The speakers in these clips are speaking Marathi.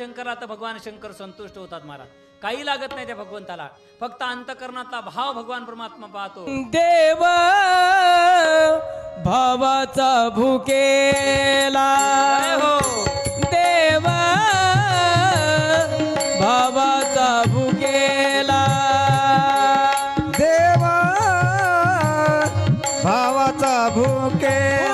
शंकरला तर भगवान शंकर संतुष्ट होतात महाराज. काही लागत नाही त्या भगवंताला. फक्त अंतकरणातला भाव भगवान परमात्मा पाहतो. देव भावाचा भुकेला. हो. देव भावाचा भुकेला. देवा भावाचा भूकेला.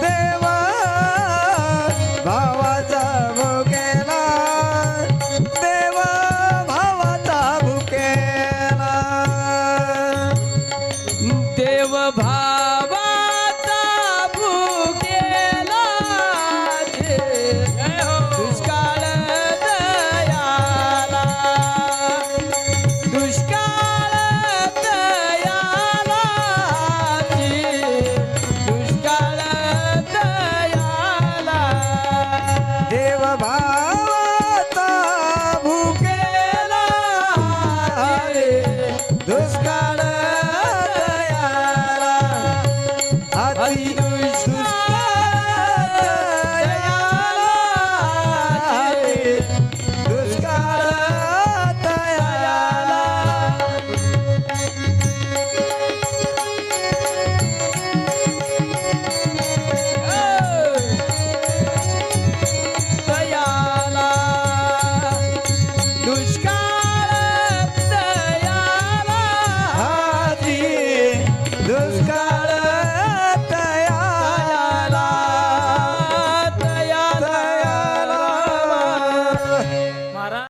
देवा भावाचा भूकेला. देवा भावाचा भूकेला. देव भा